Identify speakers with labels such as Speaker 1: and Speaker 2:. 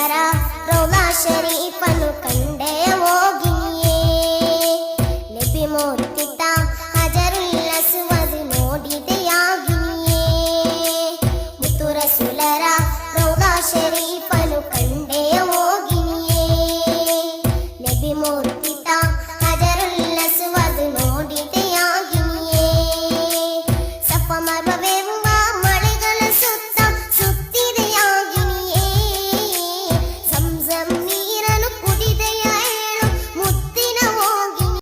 Speaker 1: ಸರ ರೌಲಾ ಶರೀಫನು ಕಂಡೆ ಹೋಗಿಯೇ ಲಿಪಿ ಮೋರು